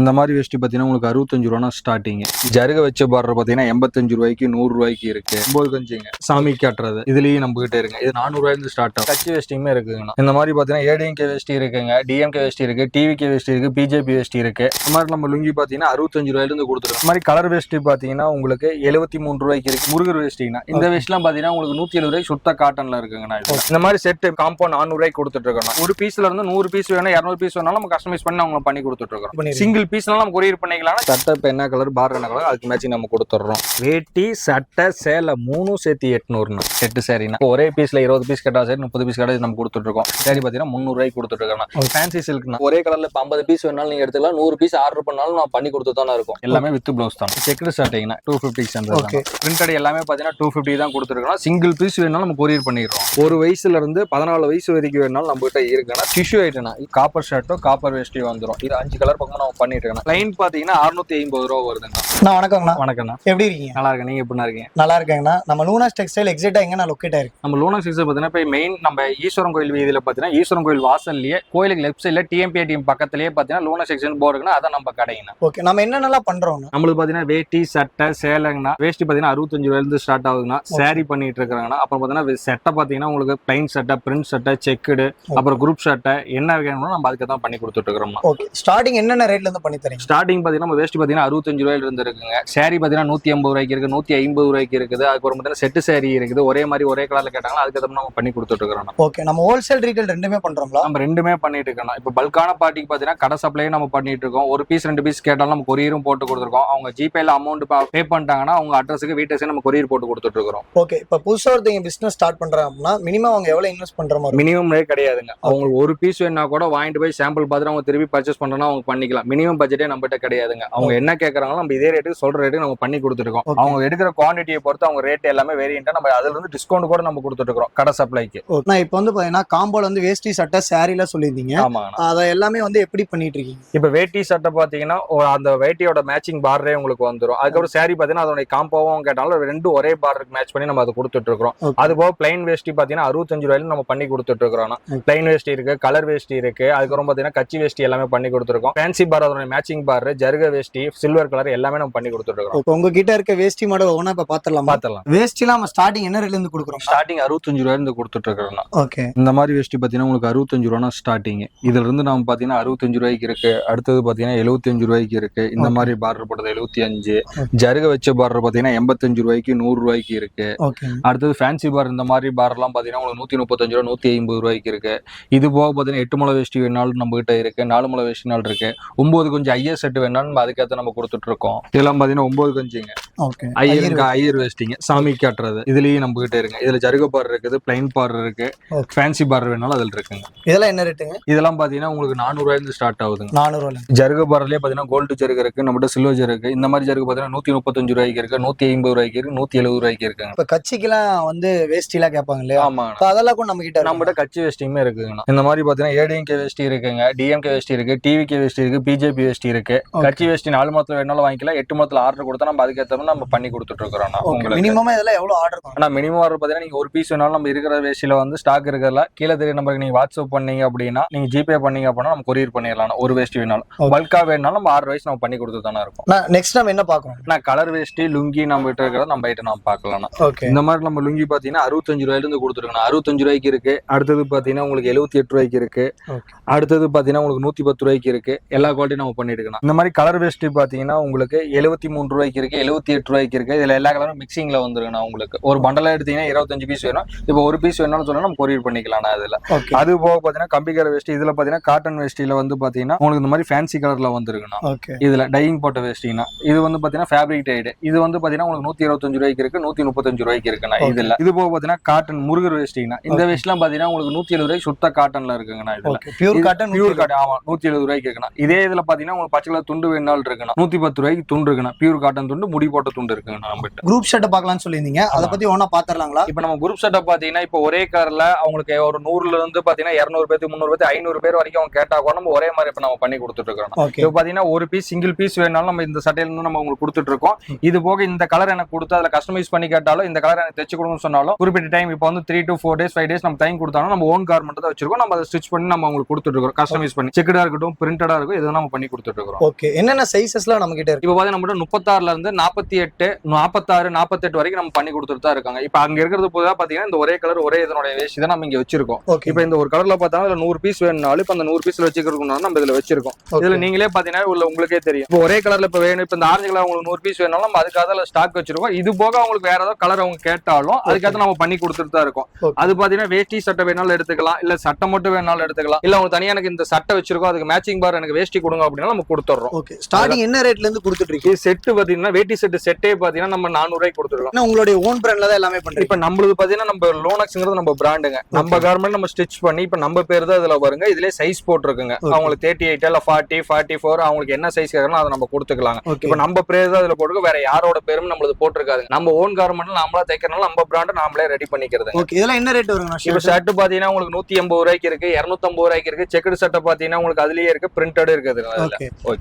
இந்த மாதிரி வேஷ்டி பார்த்தீங்கன்னா உங்களுக்கு அறுபத்தஞ்சு ரூபா ஸ்டார்டிங் ஜருக வச்ச பார்டர் பார்த்தீங்கன்னா எண்பத்தஞ்சு ரூபாய்க்கு நூறு ரூபாய்க்கு இருக்கு. ஒன்பது கஞ்சிங்க. சாமி காட்டுறது. இதுலயும் நம்ம கிட்ட இருங்க. இது நானூறு ரூபாயிலிருந்து ஸ்டார்ட் ஆகும். கட்சி வேஷ்டியுமே இருக்குங்கண்ணா. இந்த மாதிரி பார்த்தீங்கன்னா ஏடிஎம்கே வேஷ்டி இருக்குங்க. டிஎம்கே வேஷ்டி இருக்கு. டிவிகே வேஷ்டி இருக்கு. பிஜேபி வேஷ்டி இருக்கு. இந்த மாதிரி நம்ம லுங்கி பார்த்தீங்கன்னா அறுபத்தஞ்சு ரூபாயிலிருந்து கொடுத்துருக்கோம். இந்த மாதிரி கலர் வேஷ்டி பார்த்தீங்கன்னா உங்களுக்கு எழுபத்தி மூணு ரூபாய்க்கு இருக்கு. முருகர் வேஷ்டிங்கண்ணா. இந்த வேஷ்டிலாம் பார்த்தீங்கன்னா உங்களுக்கு நூத்தி எழுபது ரூபாய்க்கு சுத்த காட்டன்ல இருக்குங்கண்ணா. இந்த மாதிரி செட் காம்பவுண்ட் நானூறு ரூபாய்க்கு கொடுத்துட்டு இருக்கோம் ஒரு பீஸ்ல இருந்து நூறு பீஸ் வேணும் இரநூறு பீஸ் வேணாலும் நம்ம கஸ்டமைஸ் பண்ணி அவங்க பண்ணி கொடுத்துட்டு இருக்கோம். சிங்கிள் பீஸ்னாலும் நம்ம கொரியர் பண்ணிக்கலாம் சட்டை இப்போ என்ன கலர் பார் என்ன கலர் அதுக்கு மேட்சிங் நம்ம கொடுத்துட்றோம். வேட்டி சட்டை சேலை மூணும் சேர்த்து எட்நூறுண்ணா. செட்டு சரிண்ணா. ஒரே பீஸ்ல இருபது பீஸ் கேட்டா சரி முப்பது பீஸ் கேட்டா இது நம்ம கொடுத்துட்டு இருக்கோம் சரி பார்த்தீங்கன்னா முந்நூறு ரூபாய்க்கு கொடுத்துட்டு இருக்கோம் ஃபேன்சி சில்க்னா ஒரே கலர்ல இப்போ ஐம்பது பீஸ் வேணாலும் நீங்க எடுத்துக்கலாம். நூறு பீஸ் ஆர்டர் பண்ணாலும் நான் பண்ணி கொடுத்து தானே இருக்கும். எல்லாமே வித் ப்ளவுஸ் தான். Checked சட்டைங்கண்ணா. Two fifty Okay. Printed எல்லாமே பார்த்தீங்கன்னா டூ ஃபிஃப்டி தான் கொடுத்துருக்கோம். சிங்கிள் பீஸ் வேணாலும் நம்ம கொரியர் பண்ணிடுறோம். ஒரு வயசுல இருந்து பதினாலு வயசு வரைக்கும் வேணாலும் நம்ம கிட்ட இருக்குன்னா டிஷ்யூ ஐட்டனா காப்பர் ஷர்ட்டோ காப்பர் வேஷ்டி வந்துரும். இது அஞ்சு கலர் பக்கம் நம்ம பண்ணிட்டு இருக்கோம் லைன் பாத்தீங்கன்னா அறுநூத்தி ஐம்பது ரூபா வருதுங்க. அண்ணா வணக்கங்கண்ணா. வணக்கம்ண்ணா. எப்படி இருக்கீங்க? நல்லா இருக்கேன். நீங்க எப்படி இருக்கீங்க? நல்லா இருக்கேங்கண்ணா. நம்ம லூனாஸ் டெக்ஸ்டைல் எக்ஸிட்டா எங்க நான் லொக்கேட் ஆயிருக்கு? நம்ம லூனா சிக்ஸ் பார்த்தீங்கன்னா இப்போ மெயின் நம்ம ஈஸ்வரன் கோயில் வீதியில பார்த்தீங்கன்னா ஈஸ்வரன் கோயில் வாசல்லையே கோயிலுக்கு லெஃப்ட் சைடில் டிஎம்பி டீம் பக்கத்துலயே பார்த்தீங்கன்னா லூனா செக்ஷன் போறதுன்னா அதான் நம்ம கடைங்கண்ணா. ஓகே நம்ம என்னென்னலாம் பண்றோம்ண்ணா? நம்மளுக்கு பார்த்தீங்கன்னா வேட்டி சட்டை சேலைங்கண்ணா வேஷ்டி பார்த்தீங்கன்னா அறுபத்தஞ்சு ரூபாயிலிருந்து ஸ்டார்ட் ஆகுதுன்னா saree பண்ணிட்டு இருக்காங்கண்ணா அப்புறம் பார்த்தீங்கன்னா சட்டை பார்த்தீங்கன்னா உங்களுக்கு பிளைன் சட்டை பிரிண்ட் சட்டை செக்குடு அப்புறம் குரூப் சட்டை என்ன வேணுமோ நம்ம அதுக்கு தான் பண்ணி கொடுத்துட்டு இருக்கிறோம்னா ஓகே ஸ்டார்டிங் என்னென்ன ரேட்ல இருந்து பண்ணி தரீங்க? ஸ்டார்டிங் பார்த்தீங்கன்னா நம்ம வேஷ்டி பார்த்தீங்கன்னா அறுபத்தஞ்சு ரூபாயில இருந்து இருக்குங்க. Saree பார்த்தீங்கன்னா நூற்றி ஐம்பது ரூபாய்க்கு இருக்கு நூற்றி ஐம்பது ரூபாய்க்கு இருக்குது. அதுக்கப்புறம் பார்த்தீங்கன்னா செட்டு saree இருக்குது. ஒரே மாதிரி ஒரே கலர்ல கேட்டாங்கன்னா அதுக்கு நம்ம பண்ணி கொடுத்துட்டு இருக்கிறோம் ஓகே நம்ம ஹோல்சேல் ரீட்டைல் ரெண்டுமே பண்றோங்களா நம்ம ரெண்டுமே பண்ணிட்டு இருக்கோம் இப்போ பல்கான பார்ட்டிக்கு பார்த்தீங்கன்னா கடை சப்ளையும் நம்ம பண்ணிட்டு இருக்கோம். ஒரு பீஸ் ரெண்டு பீஸ் கேட்டாலும் நம்ம கொரியரும் போட்டு கொடுத்துருக்கோம். அவங்க ஜிபேல அமௌண்ட் பே பண்ணிட்டாங்கன்னா அவங்க அட்ரஸுக்கு வீட்டுக்கு நம்ம கொரியர் போட்டு கொடுத்துட்டு இருக்கிறோம். ஓகே இப்போ புதுசா ஒருத்தங்க பிசினஸ் ஸ்டார்ட் அப்படின்னா மினிமம் அவங்க எவ்வளவு இன்வெஸ்ட் பண்ற மாதிரி? மினிமம் ரேட் கிடையாதுங்க. அவங்களுக்கு ஒரு பீஸ் வேணா கூட வாங்கிட்டு போய் சாம்பிள் பார்த்துட்டு அவங்க திருப்பி பர்ச்சேஸ் பண்ணனா அவங்க பண்ணிக்கலாம். மினிமம் பட்ஜெட்டே நம்மகிட்ட கிடையாதுங்க. அவங்க என்ன கேட்கறாங்களோ நம்ம இதே ரேட்டுக்கு சொல்ற ரேட்டுக்கு நம்ம பண்ணி கொடுத்துருக்கோம். அவங்க எடுக்கிற குவான்டிட்டியை பொறுத்து அவங்க ரேட் எல்லாமே வேரியண்டா நம்ம அதுல இருந்து டிஸ்கவுண்ட் கூட நம்ம கொடுத்துட்டு இருக்கோம் கடை சப்ளைக்கு நான் இப்போ வந்து பாத்தீங்கன்னா காம்போல வந்து வேஷ்டி சட்டை சாரில சொல்லியிருந்தீங்க. அதை எல்லாமே வந்து எப்படி பண்ணிட்டு இருக்கீங்க இப்ப வேட்டி சட்டை பாத்தீங்கன்னா அந்த வேட்டியோட மேட்சிங் பார்டரே உங்களுக்கு வந்துரும். அதுக்கப்புறம் saree பாத்தீங்கன்னா அதோட காம்போவும் கேட்டாலும் ரெண்டும் ஒரே பார்டருக்கு மேட்ச் பண்ணி நம்ம அதை கொடுத்துட்டு இருக்கிறோம் Okay. அது போக பிளைன் வேஷ்டி பாத்தீங்கன்னா அறுபத்தஞ்சு ரூபாயில நம்ம பண்ணி கொடுத்துட்டு இருக்கிறோம். பிளைன் வேஷ்டி இருக்கு கலர் வேஷ்டி இருக்கு. அதுக்கப்புறம் பாத்தீங்கன்னா கச்சி வேஷ்டி எல்லாமே பண்ணி கொடுத்துருக்கோம். ஃபேன்சி பார் அதோட மேட்சிங் பார் ஜருக வேஷ்டி சில்வர் கலர் எல்லாமே நம்ம பண்ணி கொடுத்துட்டு இருக்கோம் இப்போ உங்ககிட்ட இருக்க வேஷ்டி மாடல் ஒவ்வொன்றா இப்போ பாத்திரலாமா பாத்திரலாம் வேஷ்டிலாம் நம்ம ஸ்டார்டிங் என்ன ரேட்ல இருந்து கொடுக்குறோம்? ஸ்டார்டிங் அறுபத்தஞ்சு ரூபாயில இருந்து கொடுத்துட்டு இருக்கிறோம் ஓகே இந்த மாதிரி வேஷ்டி பார்த்தீங்கன்னா உங்களுக்கு அறுபத்தஞ்சு ரூபா ஸ்டார்டிங் இதுல இருந்து நம்ம பார்த்தீங்கன்னா அறுபத்தஞ்சு ரூபாய்க்கு இருக்கு. அடுத்தது பார்த்தீங்கன்னா எழுபத்தஞ்சு ரூபாய்க்கு இருக்கு. இந்த. மாதிரி பார்டர் போட்டது எழுபத்தி அஞ்சு. ஜருக வச்ச பார்டர் பார்த்தீங்கன்னா எண்பத்தஞ்சு ரூபாய்க்கு நூறு ரூபாய்க்கு இருக்கு. அடுத்தது ஃபேன்சி பார் இந்த மாதிரி பார்லாம் பார்த்தீங்கன்னா உங்களுக்கு நூற்றி முப்பத்தஞ்சு ரூபா நூற்றி ஐம்பது ரூபாய்க்கு இருக்கு. இது போக பார்த்தீங்கன்னா எட்டு முளை வேஷ்டி வேணாலும் நம்ம கிட்ட இருக்கு நாலு முளை வேஷ்டி நாள் இருக்கு. ஒன்பது கொஞ்சம் ஐயர் செட் வேணாலும் அதுக்கேற்ற நம்ம கொடுத்துட்டு இருக்கோம் இதெல்லாம் பார்த்தீங்கன்னா ஒன்பது கஞ்சிங்க. ஐயருக்கு ஐயர் வேஷ்டிங்க சாமி காட்டுறது. இதுலயும் நம்ம கிட்ட இருங்க. இதுல ஜருக பார் இருக்குது பிளைன் பார் இருக்கு. ஃபேன்சி பார் வேணாலும் அதுல இருக்குங்க. இதெல்லாம் என்ன ரேட்டுங்க இதெல்லாம் பாத்தீங்கன்னா உங்களுக்கு நானூறு ரூபாயிலிருந்து ஸ்டார்ட் ஆகுதுங்க. நானூறுவா ஜருக பார்லயே பாத்தீங்கன்னா கோல்டு ஜருகு இருக்கு நம்மகிட்ட சில்வர் ஜருகு இருக்கு. இந்த மாதிரி ஜருகு பாத்தீங்கன்னா நூத்தி முப்பத்தஞ்சு ரூபாய்க்கு இருக்கு நூத்தி ஐம்பது ரூபாய்க்கு இருக்கு நூத்தி எழுபது ரூபாய்க்கு இருக்குங்க. இப்போ கட்சிக்கெல்லாம் வந்து வேஷ்டிலாம் கேட்பாங்க இல்லையா? இப்போ அதெல்லாம் கூட நம்ம கிட்ட நம்மகிட்ட கட்சி வேஷ்டியுமே இருக்குங்கண்ணா இந்த மாதிரி பாத்தீங்கன்னா ஏடிஎம்கே வேஷ்டி இருக்குங்க. டிஎம்கே வேஷ்டி இருக்கு டிவிகே வேஷ்டி இருக்கு பிஜேபி வேஷ்டி இருக்கு. கட்சி வேஷ்டி நாலு மாதத்துல வேணாலும் வாங்கிக்கலாம். எட்டு மாதத்துல ஆர்டர் கொடுத்தா நம்ம அதுக்கேற்ற மாதிரி நம்ம பண்ணி கொடுத்துட்டு இருக்கிறோம் மினிமமா இதெல்லாம் எவ்வளவு ஆர்டர் ஆனா மினிமம் ஆர்டர் பார்த்தீங்கன்னா நீங்க ஒரு பீஸ் வேணாலும் நம்ம இருக்கிற வேஷ்டியில வந்து ஸ்டாக் இருக்கிறதுல கீழே தெரிய நம்பருக்கு நீங்க வாட்ஸ்அப் பண்ணீங்க அப்படின்னா நீங்க ஜிபே பண்ணீங்க அப்படின்னா நம்ம கொரியர் பண்ணிடலாம் ஒரு வேஷ்டி வேணாலும். பல்கா வேணாலும் நம்ம ஆறு வயசு நம்ம பண்ணி கொடுத்து தானே இருக்கும். நெக்ஸ்ட் நம்ம என்ன பார்க்கறோம் நான் கலர் வேஷ்டி லுங்கி நம்ம கிட்ட இருக்கிறத நம்ம கிட்ட நம்ம பார்க்கலாம் இந்த மாதிரி நம்ம லுங்கி பாத்தீங்கன்னா அறுபத்தஞ்சு ரூபாயில இருந்து கொடுத்துருக்கணும். அறுபத்தஞ்சு ரூபாய்க்கு இருக்கு. அடுத்தது பாத்தீங்கன்னா உங்களுக்கு எழுபத்தி எட்டு ரூபாய்க்கு இருக்கு. அடுத்தது பாத்தீங்கன்னா உங்களுக்கு நூத்தி பத்து ரூபாய்க்கு இருக்கு. எல்லா குவாலிட்டியும் நம்ம பண்ணிட்டு இருக்கோம் இந்த மாதிரி கலர் வேஷ்டி பாத்தீங்கன்னா உங்களுக்கு எழுபத்தி மூணு ரூபாய்க்கு இருக்கு எழுபத்தி எட்டு ரூபாய்க்கு இருக்கு. இதுல எல்லா கலரும் மிக்சிங்ல வந்துருக்கணும் உங்களுக்கு. ஒரு பண்டலா எடுத்தீங்கன்னா இருபத்தஞ்சு பீஸ் வேணும். இப்போ ஒரு பீஸ் வேணும்னு சொன்னா நம்ம கொரியர் பண்ணிக்கலாம் அதுல ஓகே அது போக பாத்தீங்கன்னா கம்பி கலர் வேஷ்டி இதுல பாத்தீங்கன்னா காட்டன் வேஷ்டியில வந்து பாத்தீங்கன்னா உங்களுக்கு இந்த மாதிரி ஃபேன்சி கலர்ல வந்துருக்கணும் ஓகே இதுல டையிங் போட்ட வேஷ்டினா இது வந்து பாத்தீங்கன்னா ஃபேப்ரிக் டைடு இது வந்து பாத்தீங்கன்னா உங்களுக்கு நூத்தி இருபத்தஞ்சு ரூபாய்க்கு இருக்கு நூத்தி முப்பத்தஞ்சு ரூபாய்க்கு இருக்குண்ணா. இதுல. இது போக பாத்தீங்கன்னா காட்டன் முருகர் வேஷ்டினா இந்த வேஷ்டிலாம் பாத்தீங்கன்னா உங்களுக்கு நூத்தி எழுபது ரூபாய்க்கு சுத்த காட்டன்ல இருக்குங்கண்ணா இதுல. பியூர் காட்டன் பியூர் காட்டன் ஆமா நூத்தி எழுபது ரூபாய்க்கு இருக்குண்ணா. இதே இதுல பாத்தீங்கன்னா உங்களுக்கு பச்சை கலர் துண்டு வேணாலும் இருக்குண்ணா நூத்தி பத்து ரூபாய்க்கு துண்டு இருக்குண்ணா பியூர் காட்டன் துண்டு முடி போட்ட துண்டு இருக்குங்கண்ணா நம்மகிட்ட குரூப் ஷர்ட் பார்க்கலாம்னு சொல்லியிருந்தீங்க. அதை. பத்தி ஒண்ணா பாத்துறலாங்களா இப்ப நம்ம குரூப் செட்டப் பாத்தீங்கன்னா இப்போ ஒரே கார்ல அவங்களுக்கு ஒரு நூறுல இருந்து பாத்தீங்கன்னா இருநூறு பேருக்கு முந்நூறு பேருக்கு ஐநூறு பேர் வரைக்கும் அவங்க கேட்டா கூட நம்ம ஒரே மாதிரி இப்ப நம்ம பண்ணி கொடுத்துட்டு இருக்கோம் இப்போ பாத்தீங்கன்னா ஒரு பீஸ் சிங்கிள் பீஸ் வேணாலும் நம்ம இந்த சட்டையில இருந்து நம்ம உங்களுக்கு கொடுத்துட்டு இருக்கோம். இது போக இந்த கலர் எனக்கு கொடுத்து அதுல கஸ்டமைஸ் பண்ணி கேட்டாலும் இந்த கலர் எனக்கு தைச்சு கொடுங்கன்னு சொன்னாலும் குறிப்பிட்ட டைம் இப்போ வந்து three to four days five days நம்ம டைம் கொடுத்தாலும் நம்ம ஓன் கார்மெண்ட் தான் வச்சிருக்கோம். நம்ம அதை ஸ்டிச் பண்ணி நம்ம உங்களுக்கு கொடுத்துட்டு இருக்கோம். கஸ்டமைஸ் பண்ணி. செக்குடா இருக்கட்டும் பிரிண்டடா இருக்கும் எதுவும் நம்ம பண்ணி கொடுத்துட்டு இருக்கிறோம் ஓகே. என்னென்ன சைசஸ்லாம் நம்ம கிட்ட இருக்கு? இப்போ நம்மகிட்ட முப்பத்தாறுல இருந்து நாற்பத்தி எட்டு நாற்பத்தாறு நாற்பத்தெட்டு வரைக்கும் நம்ம பண்ணி கொடுத்துட்டு தான் இருக்காங்க. இப்போ அங்க இருக்கிறது பொதுவாக பாத்தீங்கன்னா இந்த ஒரே கலர் ஒரே இதனுடைய வேஷ்டி தான் நம்ம இங்க வச்சிருக்கோம். இப்போ இந்த ஒரு கலர்ல பார்த்தா அதுல நூறு பீஸ் வேணும்னாலும் இப்போ அந்த நூறு பீஸ்ல வச்சுக்கிறதுக்கு நம்ம இதுல வச்சிருக்கோம். இதுல நீங்களே பாத்தீங்கன்னா உள்ள உங்களுக்கே தெரியும். இப்போ ஒரே கலர்ல இப்போ வேணும் இப்போ இந்த ஆரஞ்சு கலர் உங்களுக்கு நூறு பீஸ் வேணாலும் நம்ம அதுக்காக அதில் ஸ்டாக் வச்சிருக்கோம். இது போக அவங்களுக்கு வேற ஏதாவது கலர் அவங்க கேட்டாலும் அதுக்காக நம்ம பண்ணி கொடுத்துட்டு தான் இருக்கோம். அது பாத்தீங்கன்னா வேஷ்டி சட்டை வேணாலும் எடுத்துக்கலாம். இல்ல சட்டை மட்டும் வேணாலும் எடுத்துக்கலாம். இல்ல அவங்க தனியா எனக்கு இந்த சட்டை வச்சிருக்கோம். அதுக்கு மேட்சிங் பார் எனக்கு வேஷ்டி கொடுங்க அப்படின்னா நம்ம கொடுத்துட்றோம். ஓகே ஸ்டார்டிங் என்ன ரேட்ல இருந்து கொடுத்துட்டு இருக்கீங்க செட்டு பாத்தீங்கன்னா வேட்டி செட்டு செட்டே பாத்தீங்கன்னா நம்ம நானூறு கொடுத்துருக்கோம் உங்களுடைய ஓன் பிராண்ட்ல தான் எல்லாமே பண்றீங்க. இப்ப நம்மளுது பாத்தீங்கன்னா நம்ம லோனக்ஸ்ங்கிறது நம்ம பிராண்டுங்க நம்ம கார்மெண்ட் நம்ம ஸ்டிச் பண்ணி இப்ப நம்ம பேர் தான் இதுல வருங்க. இதுலயே சைஸ் போட்டிருக்குங்க. அவங்களுக்கு தேர்ட்டி எயிட் இல்ல ஃபார்ட்டி ஃபார்ட்டி ஃபோர் அவங்களுக்கு என்ன சைஸ் கேட்கறோம் அதை நம்ம கொடுத்துக்கலாங்க. இப்ப நம்ம பேர் தான் இதுல போட்டுருக்கு வேற யாரோட பேரும் நம்மளுது போட்டிருக்காது நம்ம ஓன் கார்மெண்ட் நாமளா தைக்கிறனால நம்ம பிராண்ட் நாமளே ரெடி பண்ணிக்கிறது ஓகே இதெல்லாம் என்ன ரேட் வருங்கண்ணா இப்ப ஷர்ட் பாத்தீங்கன்னா உங்களுக்கு நூத்தி எண்பது ரூபாய்க்கு இருக்கு இருநூத்தம்பது ரூபாய்க்கு இருக்கு. செக்குடு சட்டை பாத்தீங்கன்னா உங்களுக்கு அதுலயே இருக்கு பிரிண்டட் இருக்குது.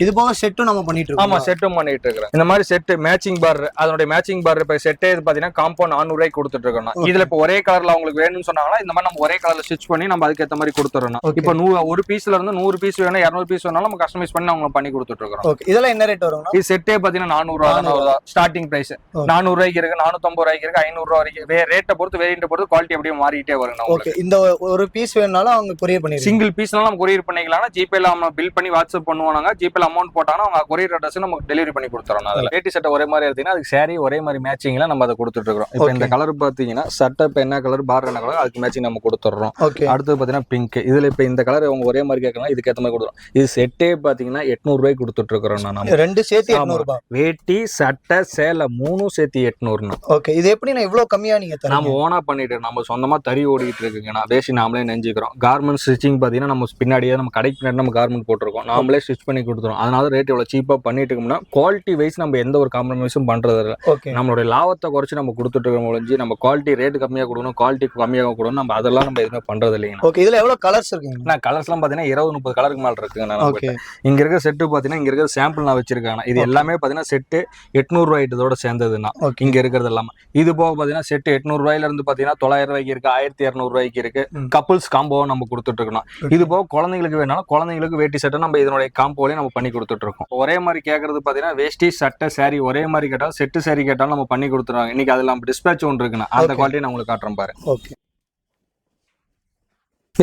இது போக செட்டும் நம்ம பண்ணிட்டு ஆமா இருக்கோம் செட்டும் பண்ணிட்டு இருக்கிறேன் இந்த மாதிரி செட் மேட்சிங் பார் அதனுடைய மேட்சிங் பார் இப்ப செட்டே இது பாத்தீங்கன்னா காம்பவுண்ட் நானூறு ரூபாய்க்கு கொடுத்துட்டு இருக்கோம். இதுல இப்ப ஒரே கலர்ல அவங்களுக்கு வேணும்னு சொன்னாங்கன்னா இந்த மாதிரி நம்ம ஒரே கலர்ல ஸ்டிச் பண்ணி நம்ம அதுக்கேத்த மாதிரி கொடுத்துறோம். இப்ப நூ ஒரு பீஸ்ல இருந்து நூறு பீஸ் வேணும் இருநூறு பீஸ் வேணாலும் நம்ம கஸ்டமைஸ் பண்ணி அவங்க பண்ணி கொடுத்துட்டு இருக்கோம் ஓகே இதெல்லாம் என்ன ரேட் வருங்கண்ணா? இது செட்டே பாத்தீங்கன்னா நானூறு ரூபா ஸ்டார்டிங் பிரைஸ். நானூறு ரூபாய்க்கு இருக்கு நானூத்தம்பது ரூபாய்க்கு இருக்கு ஐநூறு ரூபா வரைக்கும். ரேட்டை பொறுத்து வேரியன்ட் பொறுத்து குவாலிட்டி அப்படியே மாறிட்டே வரும் ஓகே இந்த ஒரு பீஸ் வேணும்னாலும் அவங்க கொரியர் பண்ணிருக்கீங்க சிங்கிள் பீஸ்னாலும் நம்ம கொரியர் பண்ணிக்கலாம் ஜிபேல நம்ம பில் பண்ணி வாட்ஸ்அப் பண்ணுவாங்க ஜிபேல அமௌண்ட் போட்டாங்கன்னா அவங்க கொரியர் அட்ரஸ் நமக்கு டெலிவரி பண்ணி கொடுத்துறோம் அதில் வேட்டி சட்டை ஒரே மாதிரி எடுத்தீங்கன்னா அதுக்கு saree ஒரே மாதிரி மேட்சிங்ல நம்ம அதை கொடுத்துட்டு இருக்கோம் இப்போ இந்த. கலர் பாத்தீங்கன்னா சட்டை இப்போ என்ன கலர் பார் என்ன கலர் அதுக்கு மேட்சிங் நம்ம கொடுத்துட்றோம். ஓகே அடுத்தது பாத்தீங்கன்னா பிங்க் இதுல இப்போ இந்த கலர் அவங்க ஒரே மாதிரி கேட்கலாம் இதுக்கு ஏற்ற மாதிரி கொடுத்துரும் இது செட்டே பாத்தீங்கன்னா எட்நூறு ரூபாய்க்கு கொடுத்துட்டு இருக்கிறோம் நான் ரெண்டு சேர்த்து ஆமா. எட்நூறு ரூபாய் வேட்டி சட்டை சேலை மூணும் சேர்த்து எட்நூறுனா ஓகே இது எப்படி நான் இவ்வளவு கம்மியா நீங்க நம்ம தரீங்க ஓனா பண்ணிட்டு நம்ம சொந்தமா தறி ஓடிட்டு இருக்குங்க. நான் வேஷ்டி நாமளே நெஞ்சுக்கிறோம். கார்மெண்ட் ஸ்டிச்சிங் பாத்தீங்கன்னா நம்ம பின்னாடியே நம்ம கடைக்கு பின்னாடி நம்ம கார்மெண்ட் போட்டிருக்கோம். நாமளே ஸ்டிச் பண்ணி கொடுத்துரும். அதனால ரேட் இவ்வளவு சீப்பா பண்ணிட்டு இருக்கோம்னா குவாலிட்டி வைஸ் நம்ம எந்த ஒரு காம்ப்ரமைஸும் பண்றது இல்ல ஓகே நம்மளுடைய லாபத்தை குறைச்சு நம்ம கொடுத்துட்டு இருக்கோம் ஒழிஞ்சு நம்ம குவாலிட்டி ரேட் கம்மியா கொடுக்கணும் குவாலிட்டி கம்மியாக கொடுக்கணும் நம்ம அதெல்லாம் நம்ம எதுவுமே பண்றது இல்லைங்க ஓகே இதுல எவ்வளவு கலர்ஸ் இருக்குங்க? நான் கலர்ஸ்லாம் பாத்தீங்கன்னா இருபது முப்பது கலருக்கு மேல இருக்குங்க நான் ஓகே இங்க இருக்க செட்டு பாத்தீங்கன்னா இங்க இருக்க சாம்பிள் நான் வச்சிருக்கேன். இது எல்லாமே பாத்தீங்கன்னா செட்டு எட்நூறு ரூபாய் இதோட சேர்ந்ததுன்னா ஓகே இங்க இருக்கிறது எல்லாமே. இது போக பாத்தீங்கன்னா செட் எட்நூறு ரூபாயில இருந்து பாத்தீங்கன்னா தொள்ளாயிரம் ரூபாய்க்கு இருக்கு ஆயிரத்தி இரநூறு ரூபாய்க்கு இருக்கு. கப்புள்ஸ் காம்போவை நம்ம கொடுத்துட்டு இருக்கோம் இது போக குழந்தைங்களுக்கு வேணாலும் குழந்தைங்களுக்கு வேட்டி சட்டை நம்ம இதனுடைய காம்போலையும் நம்ம பண்ணி கொடுத்துட்டு இருக்கோம் ஒரே மாதிரி கேட்கறது பாத்தீங்கன்னா வேஷ்டி சட்டை saree ஒரே மாதிரி கேட்டாலும் செட்டு saree கேட்டாலும் நம்ம பண்ணி கொடுத்துருவாங்க இன்னைக்கு அதுல நம்ம டிஸ்பேச் ஒன்று இருக்குண்ணா. அந்த. குவாலிட்டி நான் உங்களுக்கு காட்டுறேன் பாரு. ஓகே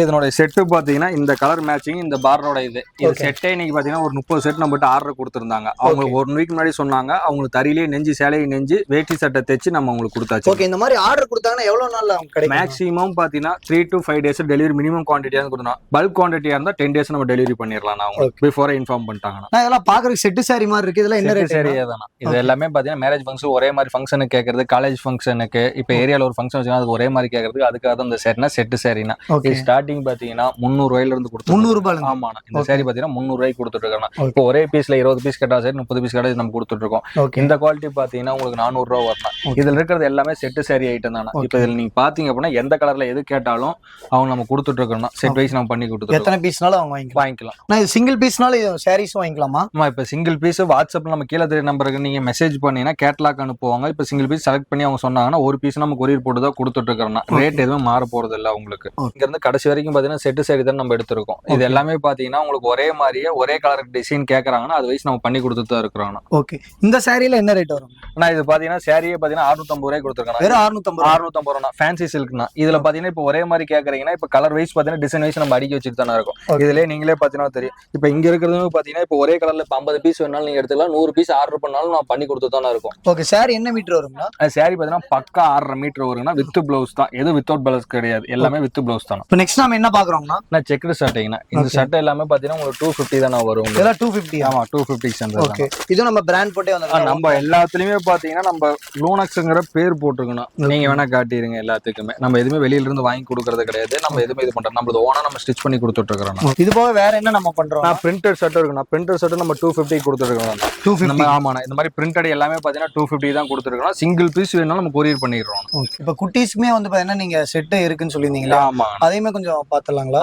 இதனுடைய செட்டு பாத்தீங்கன்னா இந்த கலர் மேட்சிங் இந்த பார்டரோட இது. இது. செட்டே இன்னைக்கு பாத்தீங்கன்னா ஒரு முப்பது செட் நம்மகிட்ட ஆர்டர் கொடுத்துருந்தாங்க. அவங்க. ஒரு வீக் முன்னாடி சொன்னாங்க. அவங்களுக்கு தறியிலேயே நெஞ்சு சேலையை நெஞ்சு வேட்டி சட்டை தைச்சு நம்ம அவங்களுக்கு கொடுத்தாச்சு. ஓகே இந்த மாதிரி ஆர்டர் கொடுத்தாங்கன்னா எவ்வளவு நாள்ல அவங்க மேக்ஸிமம் பாத்தீங்கன்னா three to five days delivery minimum குவான்டிட்டியா கொடுத்தோம். பல்க் குவான்டிட்டியா இருந்தா டென் டேஸ் நம்ம டெலிவரி பண்ணிடலாம் நான் உங்களுக்கு பிஃபோரே இன்ஃபார்ம் பண்ணிட்டாங்கன்னா நான் இதெல்லாம் பாக்குறதுக்கு செட்டு சாரி மாதிரி இருக்கு. இதெல்லாம் என்ன ரேட் தானே இது. எல்லாமே பாத்தீங்கன்னா மேரேஜ் ஃபங்க்ஷன் ஒரே மாதிரி ஃபங்க்ஷனுக்கு கேட்கறது காலேஜ் ஃபங்க்ஷனுக்கு இப்போ ஏரியால ஒரு ஃபங்க்ஷன் வச்சுன்னா அதுக்கு ஒரே மாதிரி கேட்கறதுக்கு அதுக்காக தான் இந்த சரினா செட்டு சரினா இது ஸ்டார்டிங் பாத்தீங்கன்னா முந்நூறு ரூபாயில இருந்து கொடுத்து முந்நூறு ரூபாய்ல இருந்து? ஆமாண்ணா. இந்த. சாரி பாத்தீங்கன்னா முந்நூறு ரூபாய்க்கு கொடுத்துட்டு இருக்கோம் Okay. இப்போ ஒரே பீஸ்ல இருபது பீஸ் கேட்டா சரி முப்பது பீஸ் கேட்டா நம்ம கொடுத்துட்டு இருக்கோம். இந்த குவாலிட்டி பாத்தீங்கன்னா உங்களுக்கு நானூறு ரூபா வரலாம். இதுல இருக்கிறது எல்லாமே செட்டு சாரி ஐட்டம் தானே. இப்போ இதுல நீங்க பாத்தீங்க அப்படின்னா எந்த கலர்ல எது கேட்டாலும் அவங்க நம்ம கொடுத்துட்டு இருக்கோம்னா செட் வைஸ் நம்ம பண்ணி கொடுத்துட்டு எத்தனை பீஸ்னாலும் அவங்க வாங்கிக்கலாம். வாங்கிக்கலாம். நான் சிங்கிள் பீஸ்னாலும் சாரீஸும் வாங்கிக்கலாமா? ஆமா இப்போ சிங்கிள் பீஸ் வாட்ஸ்அப்ல நம்ம கீழே தெரிய நம்பருக்கு நீங்க மெசேஜ் பண்ணீங்கன்னா கேட்லாக் அனுப்புவாங்க. இப்போ சிங்கிள் பீஸ் செலக்ட் பண்ணி அவங்க சொன்னாங்கன்னா ஒரு பீஸ் நம்ம கொரியர் போட்டு தான் கொடுத்துட்டு இருக்கிறோம் Okay. ரேட் எதுவும் மாற போறது இல்ல உங்களுக்கு. இங்க இருந்து கடைசி வரைக்கும் பாத்தீங்கன்னா செட்டு சாரி தான் நம்ம எடுத்திருக்கோம். இது. எல்லாமே பாத்தீங்கன்னா உங்களுக்கு ஒரே மாதிரியே ஒரே கலர் டிசைன் கேக்குறாங்கன்னா அது வைஸ் நம்ம பண்ணி கொடுத்துட்டு தான் இருக்கிறோம் ஓகே இந்த சாரியில என்ன ரேட் வரும்? ஆனா இது பாத்தீங்கன்னா சாரியே பாத்தீங்கன்னா அறுநூத்தம்பது ரூபாய் கொடுத்துருக்காங்க வெறும் அறுநூத்தம்பது அறுநூத்தம்பது ரூபா ஃபேன்சி சில்க்னா இதுல பாத்தீங்கன்னா இப்போ ஒரே மாதிரி கேக்குறீங்கன்னா இப்போ கலர் வைஸ் பாத்தீங்கன்னா டிசைன் வைஸ் நம்ம அடிக்க வச்சுட்டு தானே இருக்கும். இதுலயே நீங்களே பாத்தீங்கன்னா தெரியும். இப்போ இங்க இருக்கிறதுமே பாத்தீங்கன்னா இப்போ ஒரே கலர்ல இப்போ ஐம்பது பீஸ் வேணாலும் நீங்க எடுத்துக்கலாம். நூறு பீஸ் ஆர்டர் பண்ணாலும் நான் பண்ணி கொடுத்து தானே இருக்கும். ஓகே சாரி என்ன மீட்டர் வருங்களா சாரி பாத்தீங்கன்னா பக்கா ஆறரை மீட்டர் வருங்கன்னா வித் பிளவுஸ் தான். எது வித்தவுட் பிளவுஸ் கிடையாது. எல்லாமே வித் பிளவுஸ் தான் இப்போ நெக்ஸ்ட் நாம என்ன பாக்குறோம்னா? நான் செக்குடு சட்டைங்கண்ணா இந்த. சட்டை எல்லாமே பாத்தீங்கன்னா உங்களுக்கு டூ ஃபிஃப்டி தானே வரும். இதெல்லாம் டூ ஃபிஃப்டி ஆமா டூ ஃபிஃப்டிக்கு சேர்ந்தது ஓகே இதுவும் நம்ம பிராண்ட் போட்டே வந்து நம்ம எல்லாத்துலயுமே பாத்தீங்கன்னா நம்ம லூனக்ஸ்ங்கிற பேர் போட்டுருக்கணும். நீங்க வேணா காட்டிடுங்க எல்லாத்துக்குமே. நம்ம எதுவுமே வெளியில இருந்து வாங்கி கொடுக்கறது கிடையாது. நம்ம எதுவுமே இது பண்றோம் நம்மளது ஓனா நம்ம ஸ்டிச் பண்ணி கொடுத்துட்டு இருக்கிறோம். இது போக வேற என்ன நம்ம பண்றோம்? நான் பிரிண்டட் ஷர்ட் இருக்குண்ணா பிரிண்டட் ஷர்ட் நம்ம டூ ஃபிஃப்டி கொடுத்துருக்கோம். டூ ஃபிஃப்டி ஆமாண்ணா இந்த மாதிரி பிரிண்டட் எல்லாமே பாத்தீங்கன்னா டூ ஃபிஃப்டி தான் கொடுத்துருக்கோம். சிங்கிள் பீஸ் வேணாலும் நம்ம கொரியர் பண்ணிடுறோம். இப்போ குட்டீஸ்க்குமே வந்து பாத்தீங்கன்னா நீங்க செட்டு இருக்குன்னு சொல்லியிருந்தீங்களா? ஆமா. அதையுமே கொஞ்சம் கொஞ்சம்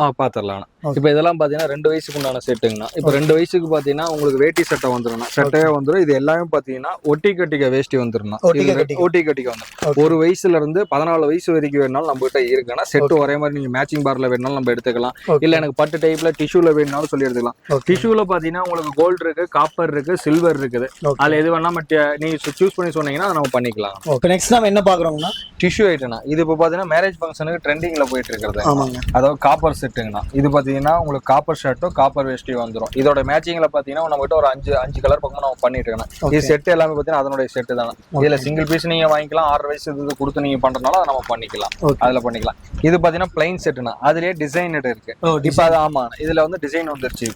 ஆ பாத்திரலாம் Okay. இப்போ இதெல்லாம் பாத்தீங்கன்னா ரெண்டு வயசுக்கு உண்டான செட்டுங்கண்ணா. இப்போ ரெண்டு வயசுக்கு பாத்தீங்கன்னா உங்களுக்கு வேட்டி சட்டை வந்துரும்ண்ணா. சட்டையே வந்துரும். இது எல்லாமே பாத்தீங்கன்னா ஒட்டி கட்டிக்க வேஷ்டி கட்டிக்க. ஒட்டி கட்டிக்க Okay. ஒரு வயசுல இருந்து பதினாலு வயசு வரைக்கும் வேணாலும் நம்ம கிட்ட இருக்குன்னா செட்டு ஒரே மாதிரி நீங்க மேட்சிங் பார்ல வேணாலும் நம்ம எடுத்துக்கலாம். இல்ல எனக்கு பட்டு டைப்ல டிஷ்யூல வேணும்னாலும் சொல்லி எடுத்துக்கலாம். டிஷ்யூல பாத்தீங்கன்னா உங்களுக்கு கோல்டு இருக்கு காப்பர் இருக்கு சில்வர் இருக்குது. அதுல எது வேணாலும் பட் நீங்க சூஸ் பண்ணி சொன்னீங்கன்னா அதை நம்ம பண்ணிக்கலாம். ஓகே நெக்ஸ்ட் நம்ம என்ன பாக்குறோம்னா? டிஷ்யூ ஐட்டம்னா இது இப்போ பாத்தீங்கன்னா மேரேஜ் ஃபங்க்ஷனுக்கு ட்ரெண்டிங்ல போயிட்டு இருக்கிறது. ஆமாங்க. அதாவது காப்பர் செட்டுங்கண்ணா இது பாத்தீங்கன்னா உங்களுக்கு காப்பர் ஷர்ட்டும் காப்பர் வேஷ்டி வந்துரும். இதோட மேட்சிங்ல பாத்தீங்கன்னா நம்ம கிட்ட ஒரு அஞ்சு அஞ்சு கலர் பக்கம் நம்ம பண்ணிட்டு Okay. இது செட் எல்லாமே பாத்தீங்கன்னா அதனுடைய செட்டு தானே. இதுல சிங்கிள் பீஸ் நீங்க வாங்கிக்கலாம் ஆறு வயசு இது கொடுத்து நீங்க பண்றதுனால அதை நம்ம பண்ணிக்கலாம். அதுல பண்ணிக்கலாம். இது பாத்தீங்கன்னா பிளைன் செட்டுனா அதுலயே டிசைன் இருக்கு. ஓ இப்ப அது ஆமா. இதுல வந்து டிசைன் வந்துருச்சு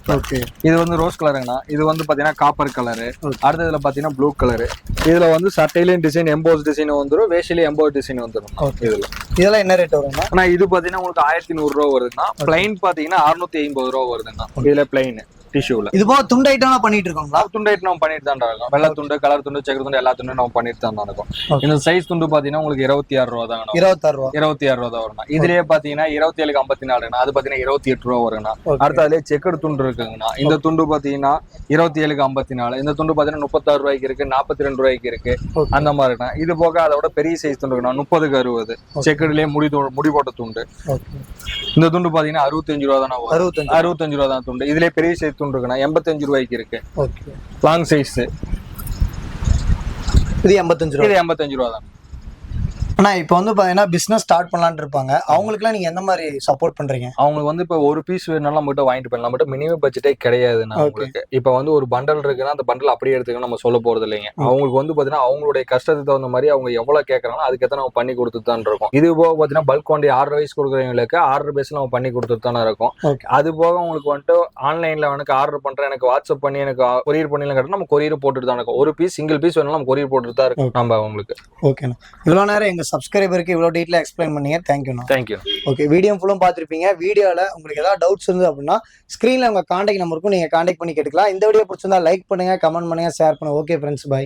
இது வந்து ரோஸ் கலருங்கண்ணா இது வந்து பாத்தீங்கன்னா காப்பர் கலரு. அடுத்த இதுல பாத்தீங்கன்னா ப்ளூ கலரு இதுல வந்து சட்டையிலயும் டிசைன் எம்போஸ் டிசைன் வந்துரும். வேஷிலையும் எம்போஸ் டிசைன் Okay. இதுல. இதெல்லாம் என்ன ரேட் வரும்னா ஆனா இது பாத்தீங்கன்னா உங்களுக்கு ஆயிரத்தி நூறு ரூபா வருதுன்னா பிளைன் பாத்தீங்கன்னா அறுநூத்தி ஐம்பது ரூபா வருதுன்னா. இதுல பிளைன் டிஷ்யூல இது போக துண்டு ஐட்டம்லாம் பண்ணிட்டு இருக்கோங்களா? துண்டு ஐட்டம் நம்ம பண்ணிட்டு தான் இருக்கோம். வெள்ளை துண்டு கலர் துண்டு செக்கர் துண்டு எல்லா துண்டும் நம்ம பண்ணிட்டு தான் இருக்கோம். இந்த சைஸ் துண்டு பாத்தீங்கன்னா உங்களுக்கு இருபத்தி ஆறு ரூபா தான் இருபத்தாறு ரூபா. இருபத்தி ஆறு ரூபா தான் வரும் இதுலயே பாத்தீங்கன்னா இருபத்தி ஏழுக்கு ஐம்பத்தி நாலுண்ணா அது பாத்தீங்கன்னா இருபத்தி எட்டு ரூபா வருங்கண்ணா. அடுத்து அதுலயே செக்கர் துண்டு இருக்குங்கண்ணா. இந்த துண்டு பாத்தீங்கன்னா இருபத்தி ஏழுக்கு ஐம்பத்தி நாலு. இந்த துண்டு பாத்தீங்கன்னா முப்பத்தாறு ரூபாய்க்கு இருக்கு நாற்பத்தி ரெண்டு ரூபாய்க்கு இருக்கு. அந்த மாதிரி இது போக அதோட பெரிய சைஸ் துண்டு இருக்குண்ணா. முப்பதுக்கு அறுபது. செக்கர்லயே முடி முடி போட்ட துண்டு. இந்த துண்டு பாத்தீங்கன்னா அறுபத்தஞ்சு ரூபா தானே அறுபத்தஞ்சு அறுபத்தஞ்சு ரூபா தான் துண்டு. இதுலயே பெரிய சைஸ் துண்டு இருக்குண்ணா எண்பத்தஞ்சு ரூபாய்க்கு இருக்கு. ஓகே. லாங் சைஸ் இது எண்பத்தஞ்சு ரூபா. இது எண்பத்தஞ்சு ரூபா தான். ஆனா இப்போ வந்து பாத்தீங்கன்னா பிசினஸ் ஸ்டார்ட் பண்ணலாம்னு இருப்பாங்க. அவங்களுக்குலாம் நீங்க எந்த மாதிரி சப்போர்ட் பண்றீங்க? அவங்களுக்கு வந்து இப்போ ஒரு பீஸ் வேணாலும் நம்மகிட்ட வாங்கிட்டு போயிடலாம். நம்மகிட்ட மினிமம் பட்ஜெட்டே கிடையாது. அவங்களுக்கு இப்போ வந்து ஒரு பண்டல் இருக்குன்னா அந்த பண்டல் அப்படியே எடுத்துக்கணும் நம்ம சொல்ல போறது இல்லைங்க. அவங்களுக்கு வந்து பாத்தீங்கன்னா அவங்களுடைய கஷ்டத்துக்கு தகுந்த மாதிரி அவங்க எவ்வளவு கேட்கறாங்களோ அதுக்கேற்ற நம்ம பண்ணி கொடுத்துட்டு தான் இருக்கோம். இது போக பாத்தீங்கன்னா பல்க் குவாண்டி ஆறு வயசு கொடுக்குறவங்களுக்கு ஆறு பேஸ்ல நம்ம பண்ணி கொடுத்துட்டு தானே இருக்கோம். அது போக உங்களுக்கு வந்துட்டு ஆன்லைன்ல எனக்கு ஆர்டர் பண்றேன் எனக்கு வாட்ஸ்அப் பண்ணி எனக்கு கொரியர் பண்ணி கேட்டா நம்ம கொரியர் போட்டுட்டு தான் இருக்கோம். ஒரு பீஸ் சிங்கிள் பீஸ் வேணாலும் நம்ம கொரியர் போட்டுட்டு தான் இருக்கோம். நம்ம அவங்களுக்கு. ஓகேண்ணா இவ்வளோ நேரம் எங்க சப்ஸ்கிரைபருக்கு இவ்வளோ டீட்டெயிலாக எக்ஸ்பிளைன் பண்ணீங்க. தேங்க்யூண்ணா தேங்க்யூ ஓகே வீடியோ ஃபுல்லும் பார்த்துருப்பீங்க. வீடியோவில் உங்களுக்கு ஏதாவது டவுட்ஸ் இருந்தது அப்படின்னா ஸ்க்ரீனில் உங்கள் காண்டாக்ட் நம்பருக்கும் நீங்கள் காண்டாக்ட் பண்ணி கேட்டுக்கலாம். இந்த வீடியோ பிடிச்சிருந்தா லைக் பண்ணுங்க கமெண்ட் பண்ணுங்க ஷேர் பண்ணுங்க. Okay friends by